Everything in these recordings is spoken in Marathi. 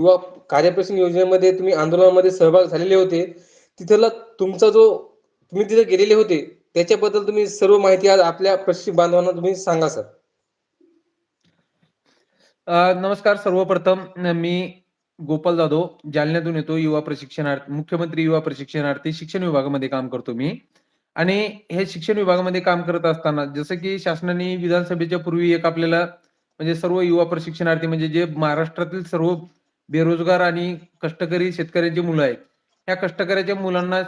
युवा कार्यप्रश्न योजनेमध्ये तुम्ही आंदोलनामध्ये सहभाग झालेले होते तिथला तुमचा जो तुम्ही तिथे गेलेले होते त्याच्याबद्दल तुम्ही सर्व माहिती आज आपल्या प्रशिक्षक बांधवांना तुम्ही सांगा सर. नमस्कार सर्वप्रथम. मी गोपाल जाधव जालन्यातून येतो युवा प्रशिक्षणार्थी मुख्यमंत्री युवा प्रशिक्षणार्थी शिक्षण विभागामध्ये काम करतो मी. आणि हे शिक्षण विभागामध्ये काम करत असताना जसं की शासनाने विधानसभेच्या पूर्वी एक आपल्याला म्हणजे सर्व युवा प्रशिक्षणार्थी म्हणजे जे महाराष्ट्रातील सर्व बेरोजगार आणि कष्टकरी शेतकऱ्यांची मुलं आहेत. ह्या कष्टकऱ्याच्या मुलांना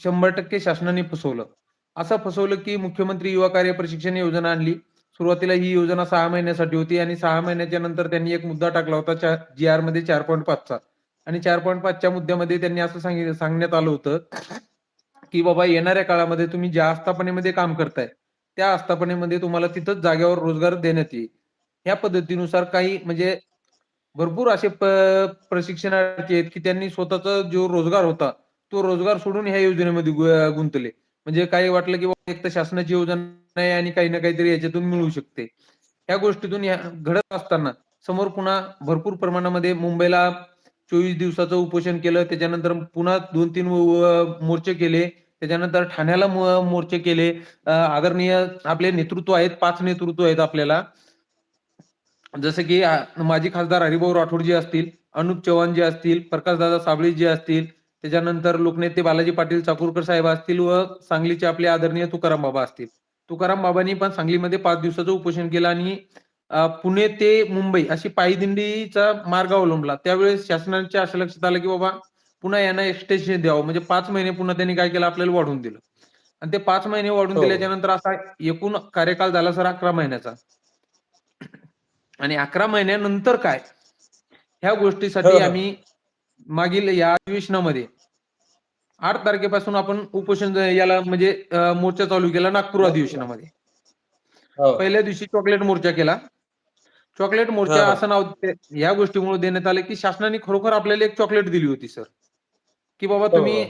शंभर टक्के शासनाने फसवलं. असं फसवलं की मुख्यमंत्री युवा कार्य प्रशिक्षण योजना आणली. सुरुवातीला ही योजना सहा महिन्यासाठी होती आणि सहा महिन्याच्या नंतर त्यांनी एक मुद्दा टाकला होता जी आरमध्ये चार पॉईंट पाचचा आणि चार पॉईंट पाचच्या मुद्द्यामध्ये त्यांनी असं सांगितलं सांगण्यात आलं होतं की बाबा येणाऱ्या काळामध्ये तुम्ही ज्या आस्थापनेमध्ये काम करताय त्या आस्थापनेमध्ये तुम्हाला तिथंच जागेवर रोजगार देण्यात येईल. या पद्धतीनुसार काही म्हणजे भरपूर असे प्रशिक्षणार्थी आहेत की त्यांनी स्वतःचा जो रोजगार होता तो रोजगार सोडून ह्या योजनेमध्ये गुंतले. म्हणजे काही वाटलं की एक तर शासनाची योजना आहे आणि काही ना काहीतरी याच्यातून मिळू शकते. ह्या गोष्टीतून घडत असताना समोर पुन्हा भरपूर प्रमाणामध्ये मुंबईला चोवीस दिवसाचं उपोषण केलं त्याच्यानंतर पुन्हा दोन तीन मोर्चे केले त्याच्यानंतर ठाण्याला मोर्चे केले. आदरणीय आपले नेतृत्व आहेत पाच नेतृत्व आहेत आपल्याला. जसं की माजी खासदार हरिभाऊ राठोड जे असतील अनुप चव्हाण जे असतील प्रकाशदादा साबळे जे असतील त्याच्यानंतर लोकनेते बालाजी पाटील चाकूरकर साहेब असतील व सांगलीचे आपले आदरणीय तुकाराम बाबा असतील. तुकाराम बाबांनी पण सांगलीमध्ये पाच दिवसाचं उपोषण केलं आणि पुणे ते मुंबई अशी पायदिंडीचा मार्ग अवलंबला. त्यावेळेस शासनाच्या असं लक्षात आलं की बाबा पुन्हा यांना एक्सटेन्शन द्यावं. म्हणजे पाच महिने पुन्हा त्यांनी काय केलं? आपल्याला वाढवून दिलं. आणि ते पाच महिने वाढून हो. दिल्याच्या नंतर असा एकूण कार्यकाल झाला सर अकरा महिन्याचा. आणि अकरा महिन्यानंतर काय ह्या गोष्टीसाठी हो. आम्ही मागील या अधिवेशनामध्ये आठ तारखेपासून आपण उपोषण याला म्हणजे मोर्चा चालू केला नागपूर अधिवेशनामध्ये हो. पहिल्या दिवशी चॉकलेट मोर्चा केला चॉकलेट मोर्चा हा. असं नाव या गोष्टीमुळे देण्यात आलं की शासनाने खरोखर आपल्याला एक चॉकलेट दिली होती सर की बाबा तुम्ही.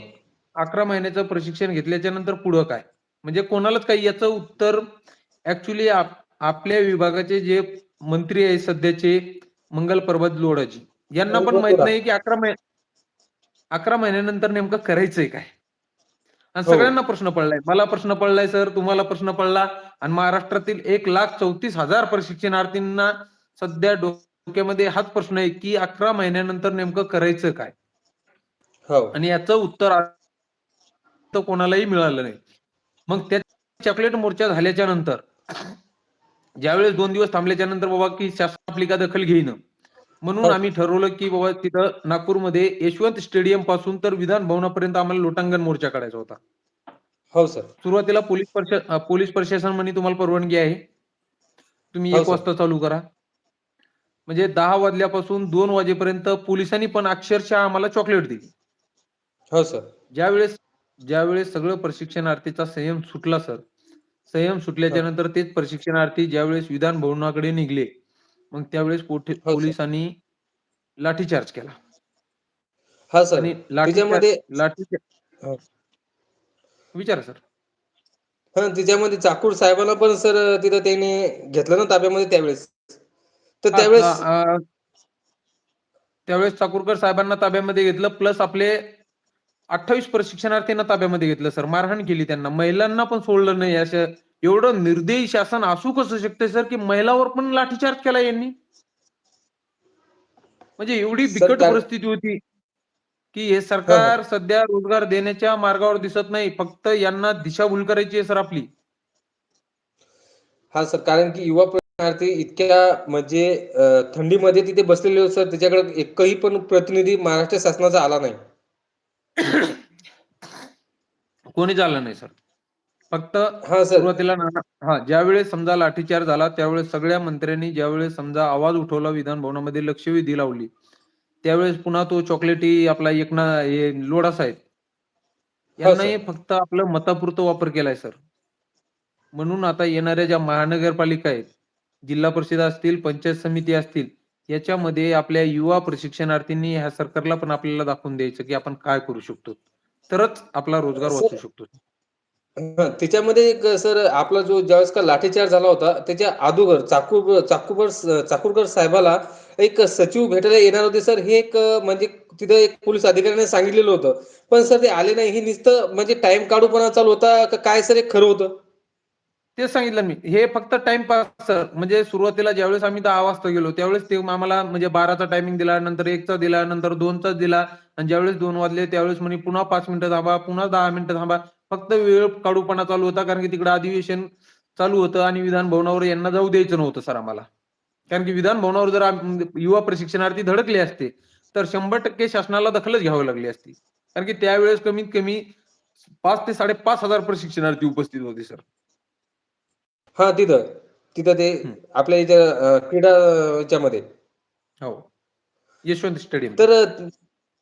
अकरा महिन्याचं प्रशिक्षण घेतल्याच्या नंतर पुढं काय म्हणजे कोणालाच काही याचं उत्तर ऍक्च्युली आपल्या विभागाचे जे मंत्री आहे सध्याचे मंगल पर्वत लोढाजी. यांना पण माहीत नाही की अकरा महिने अकरा महिन्यानंतर नेमकं करायचंय काय? आणि हो. सगळ्यांना प्रश्न पडलाय. मला प्रश्न पडलाय सर. तुम्हाला प्रश्न पडला. आणि महाराष्ट्रातील एक लाख चौतीस हजार प्रशिक्षणार्थींना सध्या डोक्यामध्ये हाच प्रश्न आहे की अकरा महिन्यानंतर नेमकं करायचं काय? हो. आणि याचं उत्तर कोणालाही मिळालं नाही. मग त्या चॉकलेट मोर्चा झाल्याच्यानंतर ज्यावेळेस दोन दिवस थांबल्याच्या नंतर बाबा की शासन आपली का दखल घेईन. म्हणून हो. आम्ही ठरवलं की बाबा तिथं नागपूरमध्ये यशवंत स्टेडियमपासून तर विधान भवनापर्यंत आम्हाला लोटांगण मोर्चा काढायचा होता. हो सर. सुरुवातीला पोलीस प्रशा पोलीस प्रशासन म्हणे तुम्हाला परवानगी आहे. तुम्ही हो, एक सर. वाजता चालू करा. म्हणजे दहा वाजल्यापासून दोन वाजेपर्यंत पोलिसांनी पण अक्षरशः आम्हाला चॉकलेट दिली. हो सर. ज्यावेळेस ज्यावेळेस सगळं प्रशिक्षणार्थीचा संयम सुटला सर संयम सुटल्याच्या हा. नंतर तेच प्रशिक्षणार्थी ज्यावेळेस विधान भवनाकडे निघले मग त्यावेळेस सर. पोलिसांनी लाठीचार्ज केला हा सर आणि त्याच्यामध्ये लाठी हो. विचारा सर हा त्याच्यामध्ये चाकूर साहेबांना पण सर तिथं त्याने घेतलं ना ताब्यामध्ये त्यावेळेस तर हा, त्यावेळेस हा, अं, त्यावेळेस चाकूरकर साहेबांना ताब्यामध्ये घेतलं प्लस आपले अठ्ठावीस प्रशिक्षणार्थींना ताब्यामध्ये घेतलं सर. मारहाण केली त्यांना. महिलांना पण सोडलं नाही. असं एवढं निर्दयी शासन असू कसं शकते सर की महिलावर पण लाठीचार्ज केला यांनी? म्हणजे एवढी बिकट परिस्थिती होती की हे सरकार सध्या रोजगार देण्याच्या मार्गावर दिसत नाही. फक्त यांना दिशाभूल करायची आहे सर आपली. हा सर. कारण की युवा प्रशिक्षणार्थी इतक्या म्हणजे थंडीमध्ये तिथे बसलेले होते सर. त्याच्याकडे एकही पण प्रतिनिधी महाराष्ट्र शासनाचा आला नाही. कोणी झालं नाही सर. फक्त हा सर. सुरुवातीला नाना हा ज्यावेळेस समजा लाठीचार्ज झाला त्यावेळेस सगळ्या मंत्र्यांनी ज्यावेळेस समजा आवाज उठवला विधान भवनामध्ये लक्षवेधी लावली त्यावेळेस पुन्हा तो चॉकलेटी आपला एकना हे लोढा साहेब यांनाही फक्त आपलं मतापुरतं वापर केलाय सर. म्हणून आता येणाऱ्या ज्या महानगरपालिका आहेत जिल्हा परिषद असतील पंचायत समिती असतील याच्यामध्ये आपल्या युवा प्रशिक्षणार्थींनी ह्या सरकारला पण आपल्याला दाखवून द्यायचं की आपण काय करू शकतो. तरच आपला रोजगार वाचू शकतो. त्याच्यामध्ये सर आपला जो ज्यावेळेस का लाठीचार्ज झाला होता त्याच्या अगोदर चाकूर चाकूरकर चाकूरकर साहेबाला एक सचिव भेटायला येणार होते सर. हे एक म्हणजे तिथं एक पोलीस अधिकाऱ्याने सांगितलेलं होतं. पण सर ते आले नाही. हे नुसतं म्हणजे टाइम काढूपणा चालू होता काय सर? हे खरं होतं. ते सांगितलं मी. हे फक्त टाइमपास सर म्हणजे सुरुवातीला ज्यावेळेस आम्ही दहा वाजता गेलो त्यावेळेस ते आम्हाला म्हणजे बाराचा टायमिंग दिला नंतर एकचा दिला नंतर दोनचा दिला. आणि ज्यावेळेस दोन वाजले त्यावेळेस म्हणे पुन्हा पाच मिनिटं थांबा पुन्हा दहा मिनिटं थांबा. फक्त वेळ काढूपणा चालू होता कारण की तिकडे अधिवेशन चालू होतं आणि विधान भवनावर यांना जाऊ द्यायचं नव्हतं सर आम्हाला. कारण की विधान भवनावर जर म्हणजे युवा प्रशिक्षणार्थी धडकले असते तर शंभर टक्के शासनाला दखलच घ्यावी लागली असती. कारण की त्यावेळेस कमीत कमी पाच ते साडेपाच हजार प्रशिक्षणार्थी उपस्थित होते सर हा तिथं. तिथं ते हं. आपल्या इथं अं, क्रीडा याच्यामध्ये हो. यशवंत स्टेडियम. तर अं,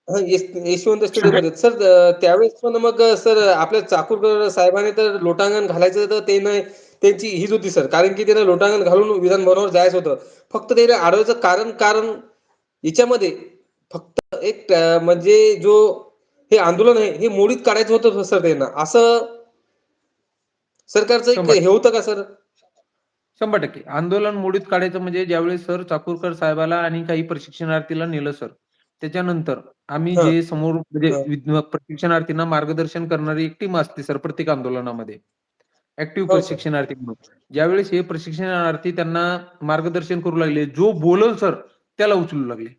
हा, यश- यशवंत स्टेडियममध्ये सर अं, त्यावेळेस पण मग अं, सर आपल्या चाकूरकर साहेबांनी तर लोटांगण घालायचं तर ते नाही त्यांची हीच होती सर. कारण की त्यांना लोटांगण घालून विधान भवनावर जायचं होतं. फक्त ते अडवायचं कारण कारण याच्यामध्ये फक्त एक म्हणजे जो हे आंदोलन आहे हे मोडीत काढायचं होतं सर त्यांना. असं सरकारचं एक शंभर. हे होतं का सर? शंभर टक्के आंदोलन मोडीत काढायचं म्हणजे ज्यावेळेस सर चाकूरकर साहेबाला आणि काही प्रशिक्षणार्थीला नेलं सर त्याच्यानंतर आम्ही हं. जे समोर म्हणजे हं. प्रशिक्षणार्थींना मार्गदर्शन करणारी एक टीम असते सर प्रत्येक आंदोलनामध्ये ऍक्टिव्ह हो, सर. प्रशिक्षणार्थी म्हणून ज्यावेळेस हे प्रशिक्षणार्थी त्यांना मार्गदर्शन करू लागले जो बोलल सर त्याला उचलू लागले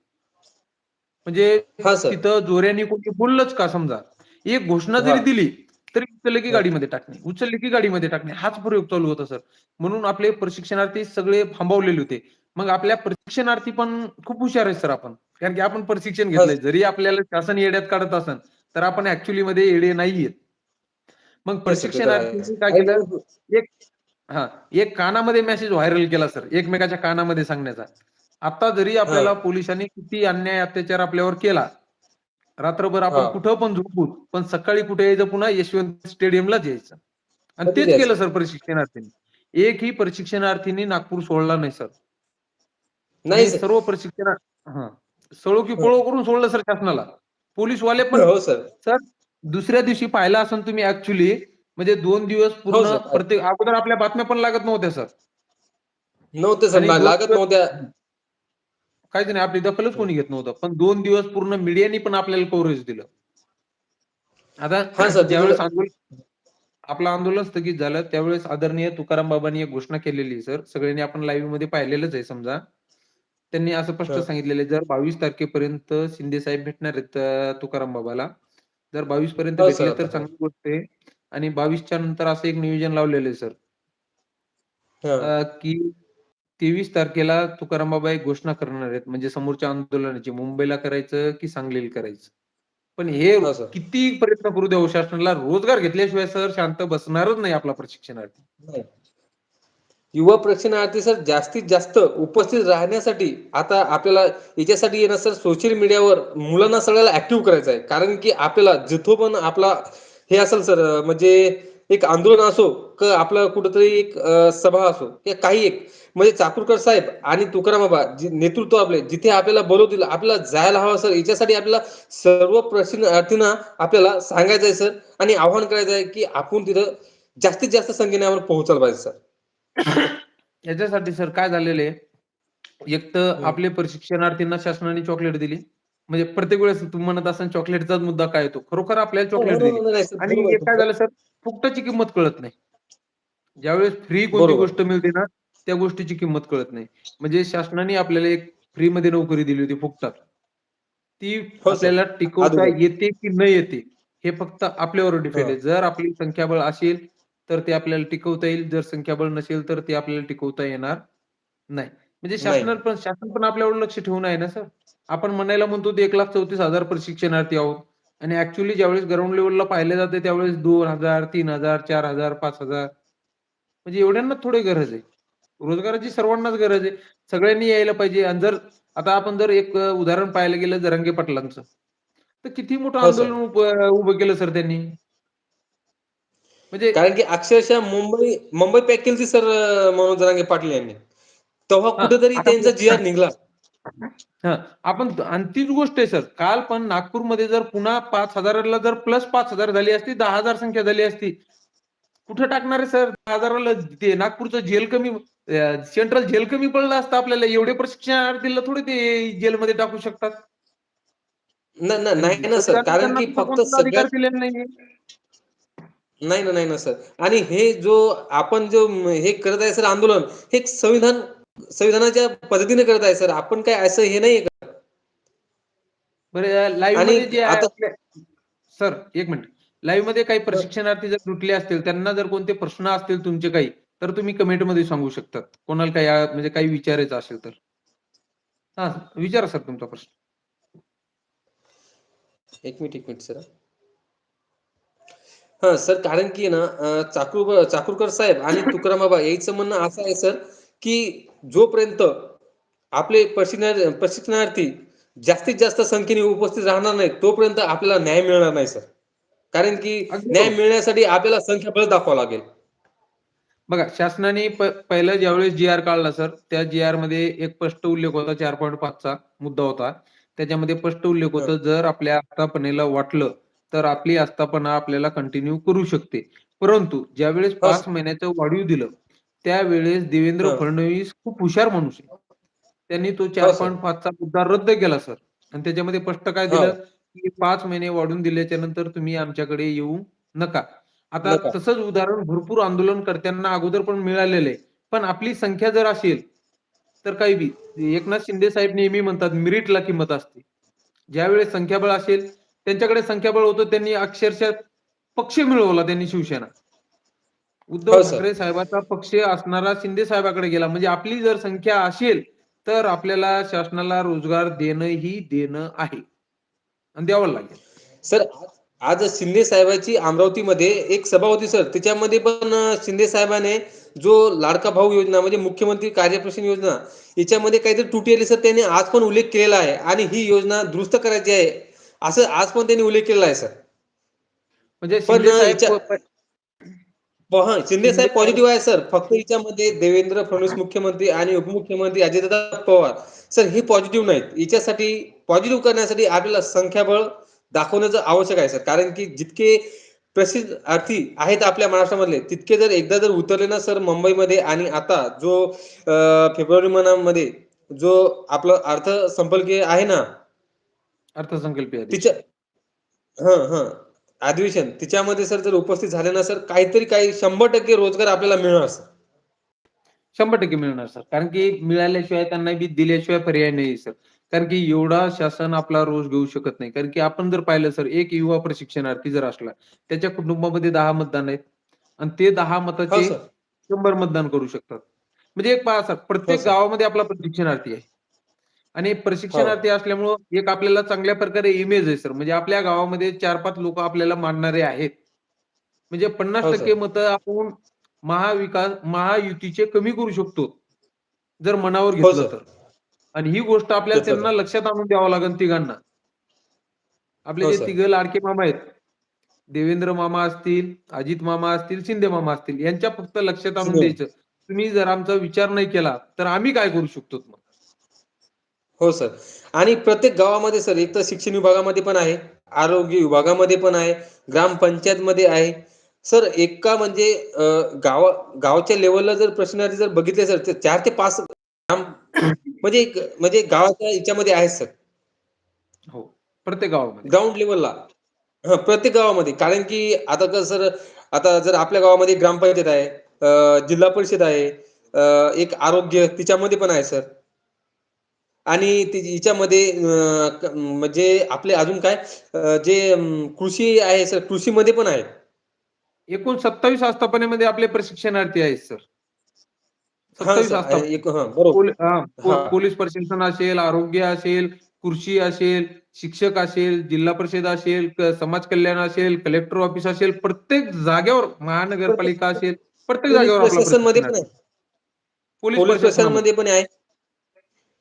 म्हणजे हा सर तिथं जोऱ्याने कोणी बोललंच का समजा एक घोषणा जरी हा. दिली तरी उचलले की. गाडीमध्ये टाकणे. उचलले की गाडीमध्ये टाकणे. हाच प्रयोग चालू होता सर. म्हणून आपले प्रशिक्षणार्थी सगळे थांबवलेले होते. मग आपल्या प्रशिक्षणार्थी पण खूप हुशार आहेत सर आपण. कारण की आपण प्रशिक्षण. घेतलंय. जरी आपल्याला शासन येड्यात काढत असन तर आपण ऍक्च्युली मध्ये येडे नाहीयेत मग प्रशिक्षणार्थींनी काय केलं? एक हा एक कानामध्ये मेसेज व्हायरल केला सर. एकमेकाच्या कानामध्ये सांगण्याचा. आता जरी आपल्याला पोलिसांनी किती अन्याय अत्याचार आपल्यावर केला रात्रभर आपण. कुठं पण झोपू पण सकाळी कुठे यायचं पुन्हा यशवंत स्टेडियमलाच यायचं आणि तेच? केलं सर प्रशिक्षणार्थींनी. एकही प्रशिक्षणार्थींनी नागपूर सोडला नाही सर. नाही सर्व प्रशिक्षण हा. सळो की पळो करून सोडलं सर शासनाला. पोलीसवाले पण हो सर. सर दुसऱ्या दिवशी पाहिलं असेल तुम्ही ऍक्च्युली म्हणजे दोन दिवस पूर्ण हो, सर. प्रत्येक अगोदर आपल्या बातम्या पण लागत नव्हत्या सर. नव्हते सर लागत नव्हत्या. काहीच नाही आपली दखलच कोणी घेत नव्हतं. पण दोन दिवस पूर्ण मीडियानी पण आपल्याला कव्हरेज दिलं. आता हा, सर, ज्यावेळेस आंदोलन आपलं आंदोलन स्थगित झालं त्यावेळेस आदरणीय तुकाराम बाबांनी एक घोषणा केलेली आहे, सर. सगळ्यांनी आपण लाईव्हमध्ये पाहिलेलंच आहे समजा. त्यांनी असं स्पष्ट. सांगितलेलं जर बावीस तारखेपर्यंत शिंदे साहेब भेटणार आहेत तुकाराम बाबाला. जर बावीस पर्यंत हो, भेटले. तर चांगली गोष्ट आहे. आणि बावीसच्या नंतर असं एक नियोजन लावलेलं आहे सर. हा. की तेवीस तारखेला तुकाराम बाबा एक घोषणा करणार आहेत. म्हणजे समोरच्या आंदोलनाची मुंबईला करायचं की सांगलीला करायचं? पण हे. किती प्रयत्न करू द्या शासनाला रोजगार घेतल्याशिवाय सर शांत बसणारच नाही आपला प्रशिक्षणार्थी. युवा प्रशिक्षणार्थी सर जास्तीत जास्त उपस्थित राहण्यासाठी आता आपल्याला याच्यासाठी येणं सर सोशल मीडियावर मुलांना सगळ्याला ऍक्टिव्ह करायचं आहे. कारण की आपल्याला जिथं पण आपला हे असेल सर म्हणजे एक आंदोलन असो क आपलं कुठंतरी एक सभा असो किंवा काही एक. म्हणजे चाकूरकर साहेब आणि तुकाराम बाबा जे नेतृत्व आपले जिथे आपल्याला बोलवतील आपल्याला जायला हवं सर याच्यासाठी आपल्याला सर्व प्रशिक्षणार्थींना आपल्याला सांगायचं आहे सर आणि आवाहन करायचं आहे की आपण तिथं जास्तीत जास्त संख्येने आपण पोहोचायला पाहिजे सर. याच्यासाठी सर काय झालेलं आहे? एक तर. आपले प्रशिक्षणार्थींना शासनाने चॉकलेट दिली. म्हणजे प्रत्येक वेळेस तुम्ही म्हणत असाल चॉकलेटचाच मुद्दा काय येतो खरोखर आपल्याला चॉकलेट हो, हो, दिली हो, आणि काय. झालं सर फुकटाची किंमत कळत नाही ज्यावेळेस फ्री कोणती. गोष्ट मिळते ना त्या गोष्टीची किंमत कळत नाही म्हणजे शासनाने आपल्याला एक फ्री मध्ये नोकरी दिली होती फुकटात ती सर. आपल्याला टिकवता. येते की न येते हे फक्त आपल्यावर डिपेंड हा. आहे जर आपली संख्याबळ असेल तर ते आपल्याला टिकवता येईल जर संख्याबळ नसेल तर ते आपल्याला टिकवता येणार नाही म्हणजे. शासन पण शासन पण आपल्यावर लक्ष ठेवून आहे ना सर आपण म्हणायला म्हणतो ते एक लाख चौतीस हजार प्रशिक्षणार्थी आहोत. आणि ऍक्च्युली ज्यावेळेस ग्राउंड लेवलला पाहिले जाते त्यावेळेस दोन हजार तीन हजार चार हजार पाच हजार. म्हणजे एवढ्यांना थोडी गरज आहे. रोजगाराची सर्वांनाच गरज आहे. सगळ्यांनी यायला पाहिजे. आणि जर आता आपण जर एक उदाहरण पाहायला गेलं जरांगे पाटलांचं. तर किती मोठं हो. आंदोलन उभं केलं सर त्यांनी? म्हणजे कारण की अक्षरशः मुंबई मुंबई पॅक केली सर मनोज जरांगे पाटील यांनी. तेव्हा कुठेतरी त्यांचा जी आर निघला. आपण आणि तीच गोष्ट आहे सर. काल पण नागपूरमध्ये जर पुन्हा पाच हजाराला जर प्लस पाच हजार झाली असती दहा हजार संख्या झाली असती कुठं टाकणार आहे सर? दहा हजाराला ते नागपूरचं जेल कमी सेंट्रल जेल कमी पडलं असतं आपल्याला. एवढे प्रशिक्षणार्थीला थोडे ते जेलमध्ये टाकू शकतात. नाही ना सर. कारण की फक्त नाहीये. नाही ना नाही ना सर. आणि हे जो आपण जो हे करत आहे सर आंदोलन हे संविधान संविधानाच्या पद्धतीने करत आहे सर. आपण काय असं हे नाही बरं लाईव्हमध्ये जे आहे आता- आपल्या- सर एक मिनिट. लाईव्हमध्ये काही प्रशिक्षणार्थी जर तुटले असतील त्यांना जर कोणते प्रश्न असतील तुमचे काही तर तुम्ही कमेंटमध्ये सांगू शकतात. कोणाला काही आ- म्हणजे काही विचारायचं असेल तर. हा विचारा सर तुमचा प्रश्न. एक मिनिट एक मिनिट सर. हा सर कारण की ना अं, चाकूर चाकूरकर साहेब आणि तुकाराम बाबा याचं म्हणणं असं आहे सर की जोपर्यंत आपले प्रशिक्षणा प्रशिक्षणार्थी जास्तीत जास्त संख्येने उपस्थित राहणार नाहीत तोपर्यंत आपल्याला न्याय मिळणार नाही सर. कारण की न्याय. मिळण्यासाठी आपल्याला संख्याबळ दाखवावं लागेल. बघा शासनाने पहिलं ज्यावेळेस जी आर काढला सर त्या जी आरमध्ये एक स्पष्ट उल्लेख होता चार पॉईंट पाचचा मुद्दा होता. त्याच्यामध्ये स्पष्ट उल्लेख होता जर आपल्या आस्थापनेला वाटलं तर आपली आस्थापना आपल्याला कंटिन्यू करू शकते. परंतु ज्यावेळेस पाच महिन्याचं वाढीव दिलं त्यावेळेस देवेंद्र हो. फडणवीस खूप हुशार माणूस आहे त्यांनी तो चार हो. पॉईंट पाचचा मुद्दा रद्द केला सर आणि त्याच्यामध्ये स्पष्ट काय हो. दिलं की पाच महिने वाढून दिल्याच्या नंतर तुम्ही आमच्याकडे येऊ नका आता. तसंच उदाहरण भरपूर आंदोलनकर्त्यांना अगोदर पण मिळालेलं आहे पण आपली संख्या जर असेल तर काही बी एकनाथ शिंदे साहेब नेहमी म्हणतात मिरिटला किंमत असते ज्यावेळेस संख्याबळ असेल त्यांच्याकडे संख्याबळ होतं त्यांनी अक्षरशः पक्ष मिळवला त्यांनी शिवसेना उद्धव हो. ठाकरे साहेबाचा पक्ष असणारा शिंदे साहेबाकडे गेला. म्हणजे आपली जर संख्या असेल तर आपल्याला शासनाला रोजगार देणं ही देणं आहे. आणि द्यावं लागेल. सर आज शिंदे साहेबांची अमरावतीमध्ये एक सभा होती सर. त्याच्यामध्ये पण शिंदे साहेबाने जो लाडका भाऊ योजना म्हणजे मुख्यमंत्री कार्यप्रशन योजना याच्यामध्ये काहीतरी त्रुटी आली सर. त्यांनी आज पण उल्लेख केलेला आहे. आणि ही योजना दुरुस्त करायची आहे असं आज पण त्यांनी उल्लेख केलेला आहे सर. म्हणजे पण शिंदे साहेब याच्या- प- प- शिंदे साहेब पॉझिटिव्ह आहे सर फक्त याच्यामध्ये देवेंद्र फडणवीस मुख्यमंत्री आणि उपमुख्यमंत्री अजितदादा पवार. सर हे पॉझिटिव्ह नाहीत. याच्यासाठी पॉझिटिव्ह करण्यासाठी आपल्याला संख्याबळ दाखवण्याचं आवश्यक आहे सर कारण की जितके प्रसिद्ध अर्थी आहेत आपल्या महाराष्ट्रामधले तितके जर एकदा जर उतरले ना सर मुंबईमध्ये आणि आता जो फेब्रुवारी महिन्यामध्ये जो आपला अर्थसंकल्पीय आहे ना अर्थसंकल्पीय. तिच्या हा हा. अधिवेशन तिच्यामध्ये सर जर उपस्थित झाले ना सर काहीतरी काही शंभर टक्के रोजगार आपल्याला मिळणार सर शंभर टक्के मिळणार सर कारण की मिळाल्याशिवाय त्यांना बी दिल्याशिवाय पर्याय नाही सर कारण की एवढा शासन आपला रोज घेऊ शकत नाही. कारण की आपण जर पाहिलं सर एक युवा प्रशिक्षणार्थी जर असला त्याच्या कुटुंबामध्ये दहा मतदान आहेत. आणि ते दहा हो मताचे सर शंभर मतदान करू शकतात. म्हणजे एक पहा सर प्रत्येक हो. गावामध्ये आपला प्रशिक्षणार्थी आहे. आणि प्रशिक्षणार्थी हो. असल्यामुळं एक आपल्याला चांगल्या प्रकारे इमेज आहे सर म्हणजे आपल्या गावामध्ये चार पाच लोक आपल्याला मानणारे आहेत म्हणजे पन्नास हो, सर. टक्के मतं आपण महाविकास महायुतीचे कमी करू शकतो जर मनावर हो, घेतलं सर. तर आणि ही गोष्ट आपल्याला घेतलं त्यांना लक्षात आणून द्यावं लागेल तिघांना आपले हो, जे सर. तिघ लाडके मामा आहेत देवेंद्र मामा असतील अजित मामा असतील शिंदे मामा असतील यांच्या फक्त लक्षात आणून. द्यायचं तुम्ही जर आमचा विचार नाही केला तर आम्ही काय करू शकतो मग हो सर. आणि प्रत्येक गावामध्ये सर एक तर शिक्षण विभागामध्ये पण आहे आरोग्य विभागामध्ये पण आहे ग्रामपंचायत मध्ये आहे. सर एका म्हणजे गाव गावच्या लेवलला जर प्रश्नार्थी जर बघितले सर तर चार ते पाच ग्राम म्हणजे म्हणजे गावाच्या याच्यामध्ये आहेत सर. हो प्रत्येक गावामध्ये. ग्राउंड लेवलला हा प्रत्येक गावामध्ये. कारण की आता कसं सर आता जर आपल्या गावामध्ये ग्रामपंचायत आहे जिल्हा परिषद आहे एक आरोग्य तिच्यामध्ये पण आहे सर. आणि क- म्हणजे आपले अजून काय जे कृषी आहे सर कृषीमध्ये पण आहे. एकूण सत्तावीस आस्थापनेमध्ये आपले प्रशिक्षणार्थी आहेत सर. पोलीस प्रशासन असेल आरोग्य असेल कृषी असेल शिक्षक असेल जिल्हा परिषद असेल समाज कल्याण असेल कलेक्टर ऑफिस असेल प्रत्येक जागेवर महानगरपालिका असेल प्रत्येक पोलीस जागेवर आपला प्रशासनमध्ये पण. आहे पोलीस पोलीस प्रशासनामध्ये प्रशासनामध्ये पण आहे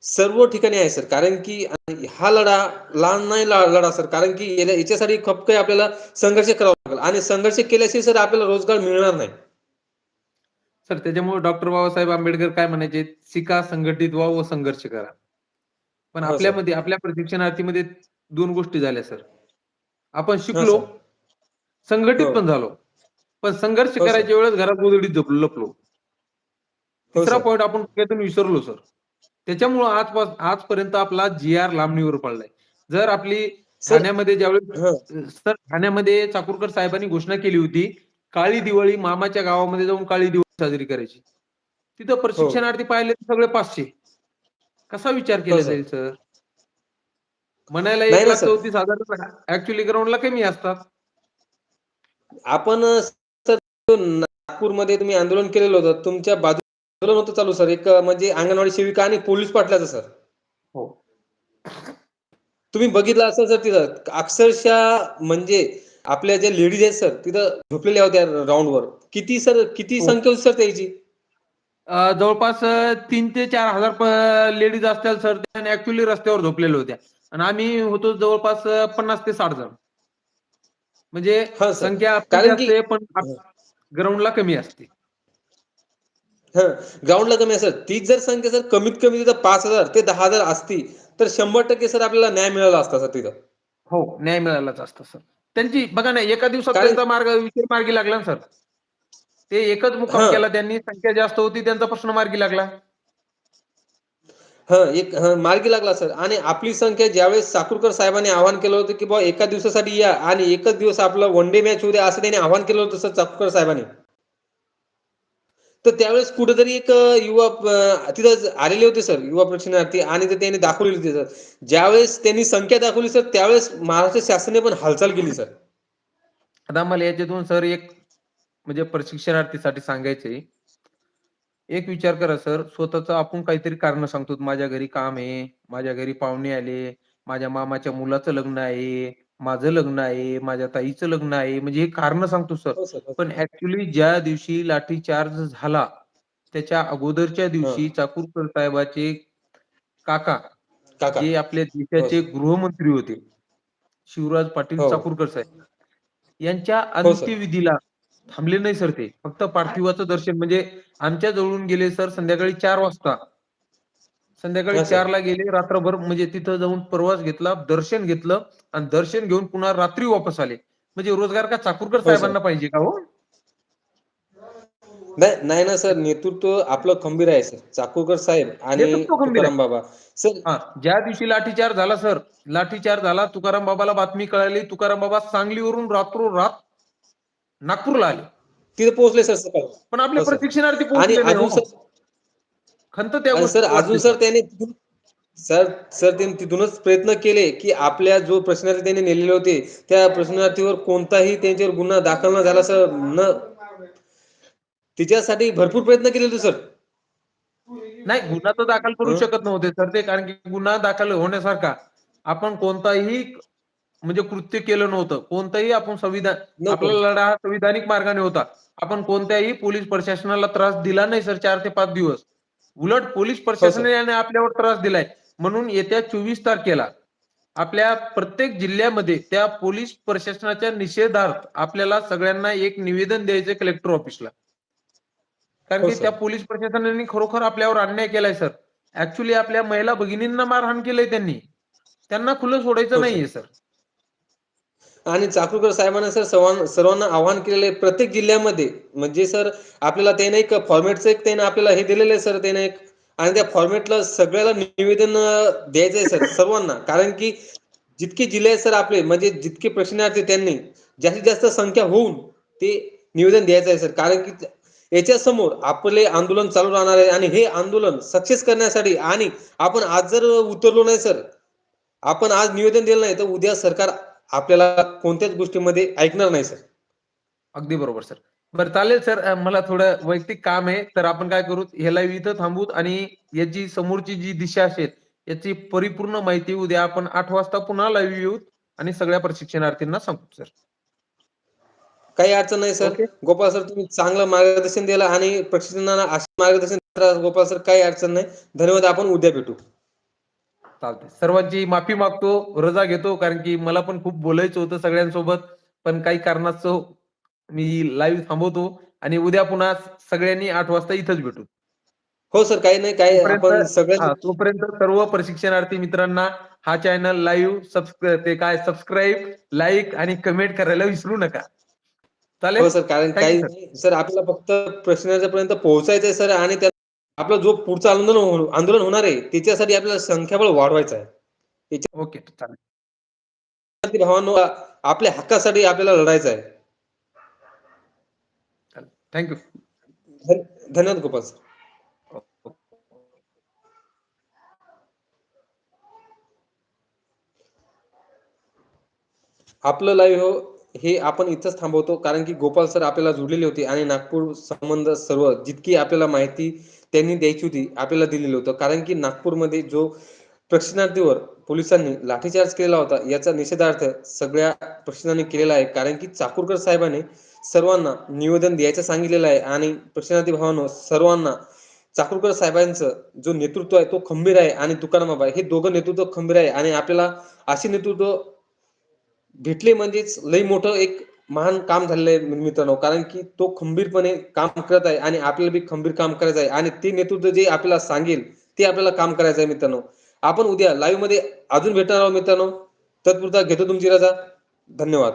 सर्व ठिकाणी आहे सर कारण की हा लढा लहान नाही लढा सर कारण की याच्यासाठी खूप काही आपल्याला संघर्ष करावा लागेल आणि संघर्ष केल्याशिवाय सर आपल्याला रोजगार मिळणार नाही सर त्याच्यामुळे डॉक्टर बाबासाहेब आंबेडकर काय म्हणायचे शिका संघटित व्हा व संघर्ष करा पण हो. आपल्यामध्ये आपल्या प्रशिक्षणार्थीमध्ये दोन गोष्टी झाल्या सर आपण हा, शिकलो. संघटित हो. पण झालो पण संघर्ष. करायच्या वेळेस घरात गोधडीत झोपलो लपलो हो, तिसरा सर. पॉईंट आपण विसरलो सर त्याच्यामुळं आजपास आजपर्यंत आपला जी आर लांबणीवर पडलाय. जर आपली ठाण्यामध्ये ज्यावेळेस हं. सर ठाण्यामध्ये चाकूरकर साहेबांनी घोषणा केली होती काळी दिवाळी मामाच्या गावामध्ये जाऊन काळी दिवाळी साजरी करायची. तिथं प्रशिक्षणार्थी पाहिले तर सगळे पाचशे. कसा विचार केला हो. जाईल सर? म्हणायला एक लाख. चौतीस हजार ऍक्च्युली ग्राउंडला कमी असतात. आपण नागपूरमध्ये तुम्ही आंदोलन केलेलं होतं. तुमच्या बाजू आंदोलन होतं चालू सर एक म्हणजे अंगणवाडी सेविका आणि पोलीस पाटलाचं सर. हो. तुम्ही बघितलं असेल सर तिथं अक्षरशः म्हणजे आपल्या ज्या लेडीज आहेत सर तिथं झोपलेल्या होत्या राऊंडवर. किती सर किती हो. संख्या होती सर त्याची? अं, जवळपास अं, तीन ते चार हजार लेडीज असतील सर त्या ऍक्च्युली रस्त्यावर झोपलेल्या होत्या. आणि आम्ही होतो जवळपास अं, पन्नास ते साठ जण. म्हणजे हा, सर. संख्या आपली कारण जास्त की- आहे पण ग्राउंडला कमी असते. ग्राउंडला कमी सर तीच जर संख्या सर कमीत कमी तिथं पाच हजार ते दहा हजार असती तर शंभर टक्के सर आपल्याला न्याय मिळाला असता सर तिथं. हो न्याय मिळालाच असतं सर. त्यांची बघा ना एका दिवसात कारण- त्यांचा मार्ग विषय मार्गी लागला ना सर. ते एकच हा. केला त्यांनी संख्या जास्त होती त्यांचा प्रश्न मार्गी लागला. हा एक हा, मार्गी लागला सर. आणि आपली संख्या ज्यावेळेस साकुरकर साहेबांनी आवाहन केलं होतं की बुवा एका दिवसासाठी या आणि एकच दिवस आपलं वन डे मॅच होऊ द्या असं त्यांनी आवाहन केलं होतं सर चाकूरकर साहेबांनी. तर त्यावेळेस कुठेतरी एक युवा तिथं आलेले होते सर युवा प्रशिक्षणार्थी आणि ते त्यांनी दाखवलेली होती सर. ज्यावेळेस त्यांनी संख्या दाखवली सर त्यावेळेस महाराष्ट्र शासनाने पण हालचाल केली सर. आता मला याच्यातून सर एक म्हणजे प्रशिक्षणार्थीसाठी सांगायचे एक विचार करा सर स्वतःच आपण काहीतरी कारण सांगतो. माझ्या घरी काम आहे माझ्या घरी पाहुणे आले माझ्या मामाच्या मुलाचं लग्न आहे माझं लग्न आहे माझ्या ताईचं लग्न आहे म्हणजे हे कारण सांगतो सर. हो सर पण ऍक्च्युली ज्या दिवशी लाठीचार्ज झाला त्याच्या अगोदरच्या दिवशी चाकूरकर साहेबाचे काका काका. जे आपल्या देशाचे गृहमंत्री होते शिवराज पाटील हो. चाकूरकर साहेब यांच्या हो, सर. अंत्यविधीला थांबले नाही सर ते. फक्त पार्थिवाचं दर्शन म्हणजे आमच्या जवळून गेले सर संध्याकाळी चार वाजता. संध्याकाळी. चारला गेले रात्रभर म्हणजे तिथं जाऊन प्रवास घेतला दर्शन घेतलं आणि दर्शन घेऊन पुन्हा रात्री वापस आले म्हणजे रोजगार का चाकूरकर. साहेबांना पाहिजे का हो नाही नाही ना सर नेतृत्व आपलं खंबीर आहे सर चाकूरकर साहेब आणि. तुकाराम बाबा सर हा ज्या दिवशी लाठीचार झाला सर लाठीचार झाला तुकाराम बाबाला बातमी कळाली तुकाराम बाबा सांगलीवरून रात्रोरात नागपूरला आले तिथे पोहोचले सर सकाळ पण आपले. प्रशिक्षणार्थी पोहोचले खंत त्या सर अजून सर त्याने सर सर त्यांनी तिथूनच प्रयत्न केले की आपल्या जो प्रश्नार्थी त्यांनी नेलेले होते त्या प्रश्नार्थीवर कोणताही त्यांच्यावर गुन्हा दाखल न झाला सर न तिच्यासाठी भरपूर प्रयत्न केले होते सर. नाही गुन्हा तर दाखल करू? शकत नव्हते सर ते कारण की गुन्हा दाखल होण्यासारखा आपण कोणताही म्हणजे कृत्य केलं नव्हतं. कोणताही आपण संविधान. आपला लढा हा संविधानिक मार्गाने होता. आपण कोणत्याही पोलीस प्रशासनाला त्रास दिला नाही सर चार ते पाच दिवस. उलट पोलीस प्रशासनाने आपल्यावर त्रास दिलाय. म्हणून येत्या चोवीस तारखेला आपल्या प्रत्येक जिल्ह्यामध्ये त्या पोलीस प्रशासनाच्या निषेधार्थ आपल्याला सगळ्यांना एक निवेदन द्यायचं कलेक्टर ऑफिसला कारण हो, की. त्या पोलीस प्रशासनाने खरोखर आपल्यावर अन्याय केलाय सर. ऍक्च्युली आपल्या महिला भगिनींना मारहाण केलंय त्यांनी. त्यांना खुलं सोडायचं हो. नाहीये सर. आणि चाकूरकर साहेबांना सर सर्वांना सर्वांना आवाहन केलेलं आहे प्रत्येक जिल्ह्यामध्ये. म्हणजे सर आपल्याला ते एक फॉर्मॅटचं एक त्याने आपल्याला हे दिलेलं आहे सर त्याने एक. आणि त्या फॉर्मॅटला सगळ्याला निवेदन द्यायचं आहे सर सर्वांना. कारण की जितके जिल्हे आहेत सर आपले म्हणजे जितके प्रश्नार्थी त्यांनी जास्तीत जास्त संख्या होऊन ते निवेदन द्यायचं आहे सर. कारण की याच्या समोर आपले आंदोलन चालू राहणार आहे आणि हे आंदोलन सक्सेस करण्यासाठी आणि आपण आज जर उतरलो नाही सर आपण आज निवेदन दिलं नाही तर उद्या सरकार आपल्याला कोणत्याच गोष्टीमध्ये ऐकणार नाही सर. अगदी बरोबर सर. बरं चालेल सर. मला थोडं वैयक्तिक काम आहे. तर आपण काय करू? हे लाईव्ह इथं थांबूत आणि याची समोरची जी दिशा असेल याची परिपूर्ण माहिती उद्या आपण आठ वाजता पुन्हा लाईव्ह येऊत आणि सगळ्या प्रशिक्षणार्थींना सांगू सर. काही अडचण नाही सर. ओके. गोपाळ सर तुम्ही चांगलं मार्गदर्शन दिलं आणि प्रशिक्षणाला असं मार्गदर्शन गोपाळ सर काही अडचण नाही. धन्यवाद. आपण उद्या भेटू. चालते सर्वांची माफी मागतो रजा घेतो कारण की मला पण खूप बोलायचं होतं सगळ्यांसोबत पण काही कारणास्तव मी लाईव्ह थांबवतो आणि उद्या पुन्हा सगळ्यांनी आठ वाजता इथंच भेटू. हो सर काही नाही काही आपण तोपर्यंत सर्व प्रशिक्षणार्थी मित्रांना हा चॅनल लाईव्ह सबस्क्राईब ते काय सबस्क्राईब लाईक आणि कमेंट करायला विसरू नका. चालेल? हो सर कारण काही सर आपल्याला फक्त प्रश्नापर्यंत पोहोचायचं आहे सर आणि त्या आपला जो पुढचं आंदोलन हो- आंदोलन होणार आहे त्याच्यासाठी आपल्याला संख्याबळ वाढवायचं आहे. ओके भावांनो आपल्या हक्कासाठी आपल्याला लढायचं आहे. थँक्यू धन- धन्यवाद गोपाल सर. आपलं लाईव्ह हे आपण इथंच थांबवतो कारण की गोपाल सर आपल्याला जुडलेले होते आणि नागपूर संबंध सर्व जितकी आपल्याला माहिती त्यांनी द्यायची होती आपल्याला दिलेलं होतं. कारण की नागपूरमध्ये जो प्रशिक्षणार्थीवर पोलिसांनी लाठीचार्ज केलेला होता याचा निषेधार्थ सगळ्या प्रशिक्षणार्थी केलेला आहे. कारण की चाकूरकर साहेबांनी सर्वांना निवेदन द्यायचं सांगितलेलं आहे आणि प्रशिक्षणार्थी भावांनो सर्वांना चाकूरकर साहेबांचं जो नेतृत्व आहे तो खंबीर आहे आणि तुकाराम बाबा हे दोघं नेतृत्व खंबीर आहे आणि आपल्याला असे नेतृत्व भेटले म्हणजेच लई मोठं एक महान काम झालेलं आहे मित्रांनो. कारण की तो खंबीरपणे काम करत आहे आणि आपल्याला बी खंबीर काम करायचं आहे. आणि ते नेतृत्व जे आपल्याला सांगेल ते आपल्याला काम करायचं आहे मित्रांनो. आपण उद्या लाईव्हमध्ये अजून भेटणार आहोत मित्रांनो. तत्पुरता घेतो तुमची रजा. धन्यवाद.